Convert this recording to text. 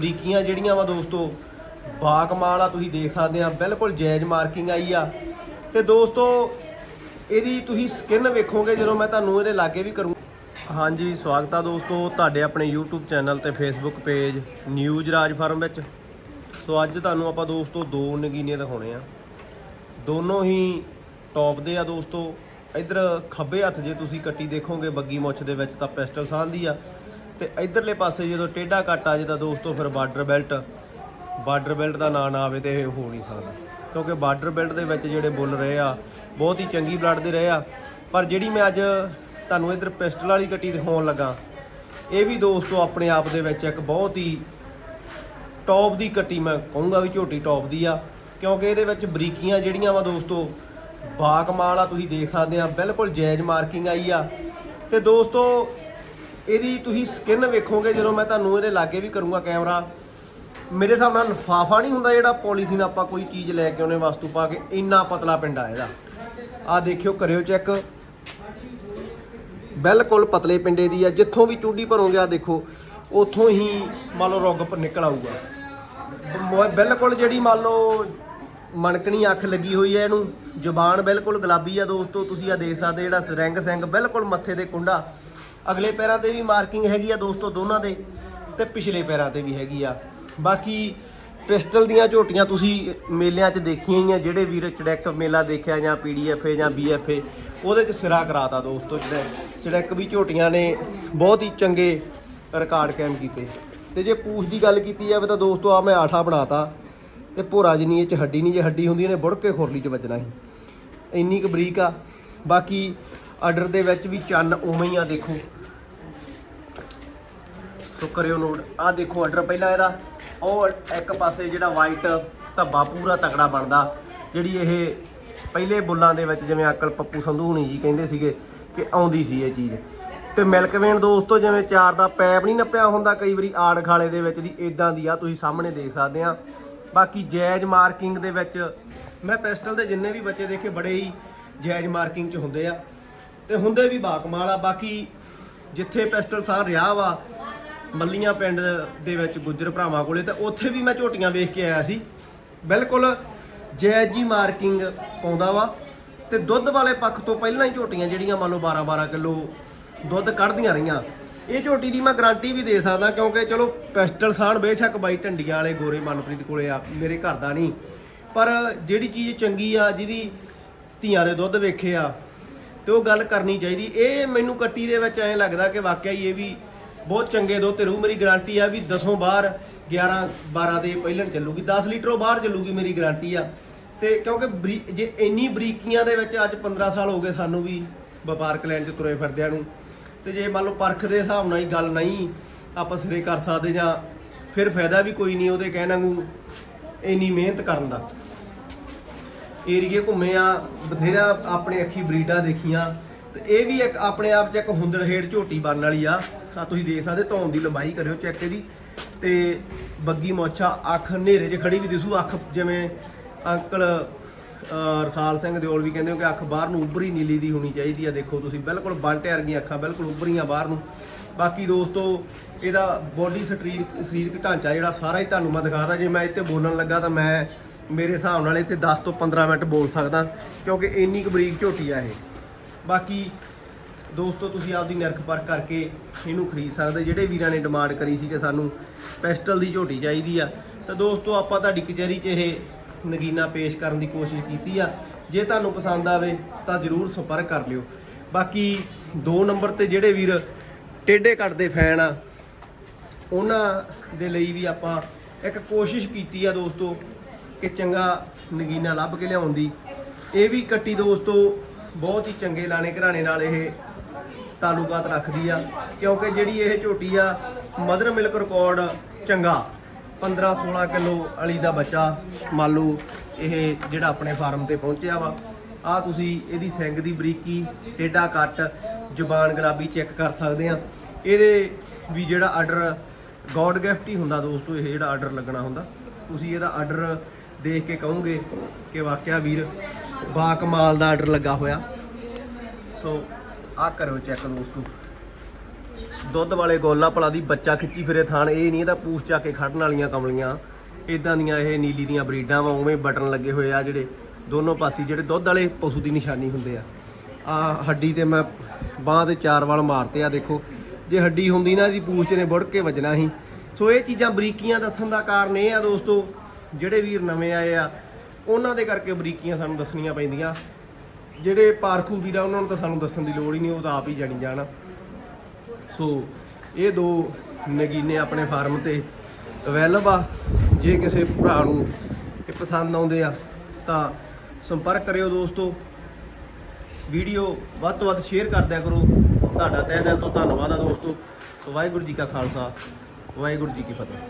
ਬਰੀਕੀਆਂ ਜਿਹੜੀਆਂ ਵਾ ਦੋਸਤੋ ਬਾਕਮਾਲ ਆ, ਤੁਸੀਂ ਦੇਖ ਸਕਦੇ ਆ, ਬਿਲਕੁਲ ਜੈਜ਼ ਮਾਰਕਿੰਗ ਆਈ ਆ। ਤੇ ਦੋਸਤੋ, ਇਹਦੀ ਤੁਸੀਂ ਸਕਿਨ ਵੇਖੋਗੇ, ਜਦੋਂ ਮੈਂ ਤੁਹਾਨੂੰ ਇਹਦੇ ਲਾਗੇ ਵੀ ਕਰੂੰ। ਹਾਂਜੀ, ਸਵਾਗਤ ਆ ਦੋਸਤੋ, ਤੁਹਾਡੇ ਆਪਣੇ YouTube ਚੈਨਲ ਤੇ Facebook page news Raj farm ਵਿੱਚ। ਸੋ ਅੱਜ ਤੁਹਾਨੂੰ ਆਪਾਂ ਦੋਸਤੋ, ਦੋ ਨਗੀਨੇ ਦਿਖਾਉਣੇ ਆ। ਦੋਨੋਂ ਹੀ ਟੌਪ ਦੇ ਆ ਦੋਸਤੋ। ਇਧਰ ਖੱਬੇ ਹੱਥ ਜੇ ਤੁਸੀਂ ਕੱਟੀ ਦੇਖੋਗੇ, ਬੱਗੀ ਮੁੱਛ ਦੇ ਵਿੱਚ ਤਾਂ ਪਿਸਟਲ ਸਾਹ ਦੀ ਆ। ਤੇ ਇਧਰਲੇ ਪਾਸੇ ਜਦੋਂ ਟੇਢਾ ਕੱਟ ਆ ਜੇ ਤਾਂ ਦੋਸਤੋ ਫਿਰ ਬਾਰਡਰ ਬੈਲਟ ਬਾਰਡਰ ਬੈਲਟ ਦਾ ਨਾਂ ਨਾ ਆਵੇ ਤੇ ਇਹ ਹੋ ਨਹੀਂ ਸਕਦਾ। ਕਿਉਂਕਿ ਬਾਰਡਰ ਬੈਲਟ ਦੇ ਵਿੱਚ ਜਿਹੜੇ ਬੁੱਲ ਰਹੇ ਆ, ਬਹੁਤ ਹੀ ਚੰਗੀ ਬਲੱਡ ਦੇ ਰਹੇ ਆ। ਪਰ ਜਿਹੜੀ ਮੈਂ ਅੱਜ ਤੁਹਾਨੂੰ ਇਧਰ ਪਿਸਟਲ ਵਾਲੀ ਕੱਟੀ ਦਿਖਾਉਣ ਲੱਗਾ, ਇਹ ਵੀ ਦੋਸਤੋ ਆਪਣੇ ਆਪ ਦੇ ਵਿੱਚ ਇੱਕ ਬਹੁਤ ਹੀ ਟੌਪ ਦੀ ਕੱਟੀ ਮੈਂ ਕਹੂੰਗਾ ਵੀ ਝੋਟੀ ਟੌਪ ਦੀ ਆ। ਕਿਉਂਕਿ ਇਹਦੇ ਵਿੱਚ ਬਰੀਕੀਆਂ ਜਿਹੜੀਆਂ ਵਾ ਦੋਸਤੋ, ਬਾਕਮਾਲ ਆ, ਤੁਸੀਂ ਦੇਖ ਸਕਦੇ ਆ, ਬਿਲਕੁਲ ਜਾਇਜ਼ ਮਾਰਕਿੰਗ ਆਈ ਆ। ਤੇ ਦੋਸਤੋ ਇਹਦੀ ਤੁਸੀਂ ਸਕਿਨ ਵੇਖੋਗੇ, ਜਦੋਂ ਮੈਂ ਤੁਹਾਨੂੰ ਇਹਦੇ ਲਾਗੇ ਵੀ ਕਰੂੰਗਾ ਕੈਮਰਾ ਮੇਰੇ ਹਿਸਾਬ ਨਾਲ ਲਫਾਫਾ ਨਹੀਂ ਹੁੰਦਾ ਜਿਹੜਾ ਪੋਲੀਥੀਨ ਆਪਾਂ ਕੋਈ ਚੀਜ਼ ਲੈ ਕੇ ਆਉਨੇ ਵਸਤੂ ਪਾ ਕੇ, ਇੰਨਾ ਪਤਲਾ ਪਿੰਡਾ ਇਹਦਾ। ਆ ਦੇਖਿਓ, ਕਰਿਓ ਚੈੱਕ ਬਿਲਕੁਲ ਪਤਲੇ ਪਿੰਡੇ ਦੀ ਆ, ਜਿੱਥੋਂ ਵੀ ਚੂੜੀ ਭਰੋਗੇ ਆ ਦੇਖੋ, ਉਥੋਂ ਹੀ ਮੰਨ ਲਓ ਰੁੱਗ ਨਿਕਲ ਆਊਗਾ। ਬਿਲਕੁਲ ਜਿਹੜੀ ਮੰਨ ਲਓ ਮਣਕਣੀ ਅੱਖ ਲੱਗੀ ਹੋਈ ਹੈ ਇਹਨੂੰ, ਜ਼ੁਬਾਨ ਬਿਲਕੁਲ ਗੁਲਾਬੀ ਆ ਦੋਸਤੋ, ਤੁਸੀਂ ਆ ਦੇਖ ਸਕਦੇ ਜਿਹੜਾ ਰਿੰਗ ਸਿੰਘ ਬਿਲਕੁਲ ਮੱਥੇ ਦੇ ਕੁੰਡਾ। ਅਗਲੇ ਪੈਰਾਂ ਤੇ ਵੀ ਮਾਰਕਿੰਗ ਹੈਗੀ ਆ ਦੋਸਤੋ, ਦੋਨਾਂ ਦੇ ਤੇ ਪਿਛਲੇ ਪੈਰਾਂ ਤੇ ਵੀ ਹੈਗੀ ਆ। ਬਾਕੀ ਪਿਸਟਲ ਦੀਆਂ ਝੋਟੀਆਂ ਤੁਸੀਂ ਮੇਲਿਆਂ 'ਚ ਦੇਖੀਆਂ ਹੀ ਆ, ਜਿਹੜੇ ਵੀਰ ਚੜੈਕ ਮੇਲਾ ਦੇਖਿਆ ਜਾਂ ਪੀਡੀਐਫ ਜਾਂ ਬੀਐਫ ਉਹਦੇ 'ਚ ਸਿਰਾ ਕਰਾਤਾ ਦੋਸਤੋ ਚੜੈਕ। ਚੜੈਕ ਵੀ ਝੋਟੀਆਂ ਨੇ ਬਹੁਤ ਹੀ ਚੰਗੇ ਰਿਕਾਰਡ ਕਾਇਮ ਕੀਤੇ। ਤੇ ਜੇ ਪੂਛ ਦੀ ਗੱਲ ਕੀਤੀ ਜਾਵੇ ਤਾਂ ਦੋਸਤੋ ਆ ਮੈਂ ਆਠਾ ਬਣਾਤਾ ਤੇ ਭੋਰਾ ਜਿੰਨੀ ਇਹ ਚ ਹੱਡੀ ਨਹੀਂ, ਜੇ ਹੱਡੀ ਹੁੰਦੀ ਨੇ ਬੁੜ ਕੇ ਖੁਰਲੀ ਚ ਵੱਜਣਾ ਸੀ। ਇੰਨੀ ਕੁ ਬਰੀਕ ਆ। ਬਾਕੀ ਆਰਡਰ ਦੇ ਵਿੱਚ ਵੀ ਚੰਨ ਉਵੇਂ ਹੀ ਆ ਦੇਖੋ। ਸੋ ਕਰਿਓ ਨੋਟ ਆ ਦੇਖੋ ਆਰਡਰ ਪਹਿਲਾਂ ਇਹਦਾ। ਉਹ ਇੱਕ ਪਾਸੇ ਜਿਹੜਾ ਵਾਈਟ ਧੱਬਾ ਪੂਰਾ ਤਕੜਾ ਬਣਦਾ। ਜਿਹੜੀ ਇਹ ਪਹਿਲੇ ਬੁੱਲਾਂ ਦੇ ਵਿੱਚ ਜਿਵੇਂ ਅਕਲ ਪੱਪੂ ਸੰਧੂ ਹੁਣੀ ਜੀ ਕਹਿੰਦੇ ਸੀਗੇ ਕਿ ਆਉਂਦੀ ਸੀ ਇਹ ਚੀਜ਼। ਤੇ ਮਿਲਕ ਵੇਨ ਦੋਸਤੋ ਜਿਵੇਂ ਚਾਰ ਦਾ ਪੈਪ ਨਹੀਂ ਨੱਪਿਆ ਹੁੰਦਾ, ਕਈ ਵਾਰੀ ਆੜ ਖਾਲੇ ਦੇ ਵਿੱਚ ਦੀ ਇਦਾਂ ਦੀ ਆ, ਤੁਸੀਂ ਸਾਹਮਣੇ ਦੇਖ ਸਕਦੇ ਆ। ਬਾਕੀ ਜੈਜ ਮਾਰਕਿੰਗ ਦੇ ਵਿੱਚ ਮੈਂ ਪਿਸਟਲ ਦੇ ਜਿੰਨੇ ਵੀ ਬੱਚੇ ਦੇਖੇ ਬੜੇ ਹੀ ਜੈਜ ਮਾਰਕਿੰਗ ਚ ਹੁੰਦੇ ਆ। ਤੇ ਹੁੰਦੇ ਵੀ ਬਾਕਮਾਲ ਆ, ਬਾਕੀ ਜਿੱਥੇ ਪਿਸਟਲ ਸਾਹ ਰਿਹਾ ਵਾ, ਮੱਲੀਆਂ ਪਿੰਡ ਦੇ ਵਿੱਚ ਗੁੱਜਰ ਭਰਾਵਾਂ ਕੋਲੇ, ਤਾਂ ਉੱਥੇ ਵੀ ਮੈਂ ਝੋਟੀਆਂ ਵੇਖ ਕੇ ਆਇਆ ਸੀ। ਬਿਲਕੁਲ ਜੈਜ ਜੀ ਮਾਰਕਿੰਗ ਪਾਉਂਦਾ ਵਾ, ਤੇ ਦੁੱਧ ਵਾਲੇ ਪੱਖ ਤੋਂ ਪਹਿਲਾਂ ਹੀ ਝੋਟੀਆਂ ਜਿਹੜੀਆਂ ਮੰਨ ਲਓ 12 12 ਕਿਲੋ ਦੁੱਧ ਕੱਢਦੀਆਂ ਰਹੀਆਂ। ਇਹ ਝੋਟੀ ਦੀ ਮੈਂ ਗਾਰੰਟੀ ਵੀ ਦੇ ਸਕਦਾ, ਕਿਉਂਕਿ ਚਲੋ ਪਿਸਟਲ ਸਾਣ ਬੇਸ਼ੱਕ ਬਾਈ ਢੰਡੀਆਂ ਵਾਲੇ ਗੋਰੇ ਮਨਪ੍ਰੀਤ ਕੋਲੇ ਆ, ਮੇਰੇ ਘਰ ਦਾ ਨਹੀਂ। ਪਰ ਜਿਹੜੀ ਚੀਜ਼ ਚੰਗੀ ਆ, ਜਿਹਦੀ ਧੀਆਂ ਦੇ ਦੁੱਧ ਵੇਖੇ ਆ ਤੇ ਉਹ ਗੱਲ ਕਰਨੀ ਚਾਹੀਦੀ। ਇਹ ਮੈਨੂੰ ਕੱਟੀ ਦੇ ਵਿੱਚ ਐਂ ਲੱਗਦਾ ਕਿ ਵਾਕਿਆ ਹੀ ਇਹ ਵੀ ਬਹੁਤ ਚੰਗੇ ਦੋ ਤੇ ਰੂ ਮੇਰੀ ਗਾਰੰਟੀ ਆ ਵੀ 10ੋਂ ਬਾਹਰ 11 12 ਦੇ ਪਹਿਲਾਂ ਚੱਲੂਗੀ। 10 ਲੀਟਰੋਂ ਬਾਹਰ ਚੱਲੂਗੀ ਮੇਰੀ ਗਾਰੰਟੀ ਆ। ਤੇ ਕਿਉਂਕਿ ਬਰੀ- ਜੇ ਇੰਨੀ ਬਰੀਕੀਆਂ ਦੇ ਵਿੱਚ ਅੱਜ 15 ਸਾਲ ਹੋ ਗਏ ਸਾਨੂੰ ਵੀ ਵਪਾਰਕ ਲੈਣ 'ਚ ਤੁਰੇ ਫਿਰਦਿਆਂ ਨੂੰ। ਤੇ ਜੇ ਮੰਨ ਲਓ ਪਰਖ ਦੇ ਹਿਸਾਬ ਨਾਲ ਹੀ ਗੱਲ ਨਹੀਂ ਆਪਾਂ ਸਿਰੇ ਕਰ ਸਕਦੇ ਜਾਂ ਫਿਰ ਫਾਇਦਾ ਵੀ ਕੋਈ ਨਹੀਂ ਉਹਦੇ ਕਹਿਣ ਵਾਂਗੂ ਇੰਨੀ ਮਿਹਨਤ ਕਰਨ ਦਾ। ਏਰੀਏ ਘੁੰਮੇ ਆ, ਬਥੇਰਾ ਆਪਣੇ ਅੱਖੀ ਬਰੀਡਾਂ ਦੇਖੀਆਂ। ਤੇ ਇਹ ਵੀ ਇੱਕ ਆਪਣੇ ਆਪ 'ਚ ਇੱਕ ਹੁੰਦੜ ਹੇੜ ਝੋਟੀ ਬਣਨ ਵਾਲੀ ਆ। ਆ ਤੁਸੀਂ ਦੇਖ ਸਕਦੇ, ਧੌਣ ਦੀ ਲੰਬਾਈ ਕਰਿਓ ਚੈੱਕ ਇਹਦੀ। ਤੇ ਬੱਗੀ ਮੋਛਾ, ਅੱਖ ਹਨੇਰੇ 'ਚ ਖੜੀ ਵੀ ਦਿਸੂ। ਅੱਖ ਜਿਵੇਂ ਅੰਕਲ ਰਸਾਲ ਸਿੰਘ ਦਿਓਲ ਵੀ ਕਹਿੰਦੇ ਹੋ ਕਿ ਅੱਖ ਬਾਹਰ ਨੂੰ ਉੱਭਰੀ ਨੀਲੀ ਦੀ ਹੋਣੀ ਚਾਹੀਦੀ ਆ। ਦੇਖੋ ਤੁਸੀਂ, ਬਿਲਕੁਲ ਬੰਟੇ ਵਰਗੀਆਂ ਅੱਖਾਂ, ਬਿਲਕੁਲ ਉੱਭਰੀਆਂ ਬਾਹਰ ਨੂੰ। ਬਾਕੀ ਦੋਸਤੋ, ਇਹਦਾ ਬੋਡੀ ਸਟਰੀਕ ਸਰੀਰਕ ਢਾਂਚਾ ਜਿਹੜਾ ਸਾਰਾ ਹੀ ਤੁਹਾਨੂੰ ਮੈਂ ਦਿਖਾਦਾ ਜੇ ਮੈਂ ਇੱਥੇ ਬੋਲਣ ਲੱਗਾ ਤਾਂ ਮੈਂ ਮੇਰੇ ਹਿਸਾਬ ਨਾਲ ਇੱਥੇ 10 ਤੋਂ 15 ਮਿੰਟ ਬੋਲ ਸਕਦਾ, ਕਿਉਂਕਿ ਇੰਨੀ ਕੁ ਬਰੀਕ ਝੋਟੀ ਆ ਇਹ। ਬਾਕੀ ਦੋਸਤੋ, ਤੁਸੀਂ ਆਪਦੀ ਨਿਰਖ ਪਰਖ ਕਰਕੇ ਇਹਨੂੰ ਖਰੀਦ ਸਕਦੇ, ਜਿਹੜੇ ਵੀਰਾਂ ਨੇ ਡਿਮਾਂਡ ਕਰੀ ਸੀ ਕਿ ਸਾਨੂੰ ਪੈਸਟਲ ਦੀ ਝੋਟੀ ਚਾਹੀਦੀ ਆ। ਤਾਂ ਦੋਸਤੋ, ਆਪਾਂ ਤੁਹਾਡੀ ਕਚਹਿਰੀ 'ਚ ਇਹ ਨਗੀਨਾ ਪੇਸ਼ ਕਰਨ ਦੀ ਕੋਸ਼ਿਸ਼ ਕੀਤੀ ਆ। ਜੇ ਤੁਹਾਨੂੰ ਪਸੰਦ ਆਵੇ, ਤਾਂ ਜਰੂਰ ਸੰਪਰਕ ਕਰ ਲਿਓ। ਬਾਕੀ 2 ਨੰਬਰ ਤੇ ਜਿਹੜੇ ਵੀਰ ਟੇਢੇ ਕੱਟ ਦੇ ਫੈਨ ਆ, ਉਹਨਾਂ ਦੇ ਲਈ ਵੀ ਆਪਾਂ ਇੱਕ ਕੋਸ਼ਿਸ਼ ਕੀਤੀ ਆ ਦੋਸਤੋ ਕਿ ਚੰਗਾ ਨਗੀਨਾ ਲੱਭ ਕੇ ਲਿਆਉਣ ਦੀ ਇਹ ਵੀ ਕੱਟੀ ਦੋਸਤੋ ਬਹੁਤ ਹੀ ਚੰਗੇ ਲਾਣੇ ਘਰਾਣੇ ਨਾਲ ਇਹ ਤਾਲੁਕਾਤ ਰੱਖਦੀ ਆ। ਕਿਉਂਕਿ ਜਿਹੜੀ ਇਹ ਝੋਟੀ ਆ, ਮਦਰ ਮਿਲਕ ਰਿਕਾਰਡ ਚੰਗਾ। 15 16 ਕਿਲੋ ਅਲੀ ਦਾ ਬੱਚਾ, ਮੰਨ ਲਓ ਇਹ ਜਿਹੜਾ ਆਪਣੇ ਫਾਰਮ ਤੇ ਪਹੁੰਚਿਆ ਵਾ। ਆ ਤੁਸੀਂ ਇਹਦੀ ਸਿੰਗ ਦੀ ਬਰੀਕੀ ਟੇਡਾ ਕੱਟ, ਜ਼ੁਬਾਨ ਗੁਲਾਬੀ ਚੈੱਕ ਕਰ ਸਕਦੇ ਆ। ਇਹਦੇ ਵੀ ਜਿਹੜਾ ਆਰਡਰ ਗੋਡ ਗਿਫਟ ਹੀ ਹੁੰਦਾ ਦੋਸਤੋ, ਇਹ ਜਿਹੜਾ ਆਰਡਰ ਲੱਗਣਾ ਹੁੰਦਾ। ਤੁਸੀਂ ਇਹਦਾ ਆਰਡਰ ਦੇਖ ਕੇ ਕਹੋਗੇ ਕਿ ਵਾਕਿਆ ਵੀਰ ਬਾ ਕਮਾਲ ਦਾ ਆਰਡਰ ਲੱਗਾ ਹੋਇਆ। ਸੋ ਆ ਕਰੋ ਚੈੱਕ ਦੋਸਤੋ। ਦੁੱਧ ਵਾਲੇ ਗੋਲਾ ਭਲਾ ਦੀ ਬੱਚਾ ਖਿੱਚੀ ਫਿਰੇ ਥਾਣ, ਇਹ ਨਹੀਂ ਇਹਦਾ ਪੂਛ ਚੱਕ ਕੇ ਖੜਨ ਵਾਲੀਆਂ ਕਮਲੀਆਂ। ਇਦਾਂ ਦੀਆਂ ਇਹ ਨੀਲੀ ਦੀਆਂ ਬਰੀਡਾਂ ਵਾ, ਉਵੇਂ ਬਟਨ ਲੱਗੇ ਹੋਏ ਆ ਜਿਹੜੇ ਦੋਨੋਂ ਪਾਸੇ ਜਿਹੜੇ ਦੁੱਧ ਵਾਲੇ ਪਸ਼ੂ ਦੀ ਨਿਸ਼ਾਨੀ ਹੁੰਦੇ ਆ। ਆ ਹੱਡੀ ਤੇ ਮੈਂ ਬਾਹ 'ਤੇ ਚਾਰ ਵਾਲ ਮਾਰਤੇ ਆ, ਦੇਖੋ। ਜੇ ਹੱਡੀ ਹੁੰਦੀ ਨਾ, ਇਹਦੀ ਪੂਛ ਨੇ ਬੁੜ ਕੇ ਵੱਜਣਾ ਸੀ। ਸੋ ਇਹ ਚੀਜ਼ਾਂ ਬਰੀਕੀਆਂ ਦੱਸਣ ਦਾ ਕਾਰਨ ਇਹ ਆ ਦੋਸਤੋ ਜਿਹੜੇ ਵੀਰ ਨਵੇਂ ਆਏ ਆ, ਉਹਨਾਂ ਦੇ ਕਰਕੇ ਬਰੀਕੀਆਂ ਸਾਨੂੰ ਦੱਸਣੀਆਂ ਪੈਂਦੀਆਂ। ਜਿਹੜੇ ਪਾਰਖੂ ਵੀਰ ਆ, ਉਹਨਾਂ ਨੂੰ ਤਾਂ ਸਾਨੂੰ ਦੱਸਣ ਦੀ ਲੋੜ ਹੀ ਨਹੀਂ, ਉਹ ਤਾਂ ਆਪ ਹੀ ਜਾਣੀ ਜਾਣ। ਸੋ, ਇਹ ਦੋ ਨਗੀਨੇ ਆਪਣੇ ਫਾਰਮ ਤੇ ਅਵੇਲੇਬਲ ਆ। ਜੇ ਕਿਸੇ ਭਰਾ ਨੂੰ ਇਹ ਪਸੰਦ ਆਉਂਦੇ ਆ, ਤਾਂ ਸੰਪਰਕ ਕਰਿਓ ਦੋਸਤੋ। ਵੀਡੀਓ ਵੱਧ ਤੋਂ ਵੱਧ ਸ਼ੇਅਰ ਕਰ ਦਿਆ ਕਰੋ। ਤੁਹਾਡਾ ਤਹਿ ਦਿਲ ਤੋਂ ਧੰਨਵਾਦ ਆ ਦੋਸਤੋ। ਵਾਹਿਗੁਰੂ ਜੀ ਕਾ ਖਾਲਸਾ, ਵਾਹਿਗੁਰੂ ਜੀ ਕੀ ਫਤਿਹ।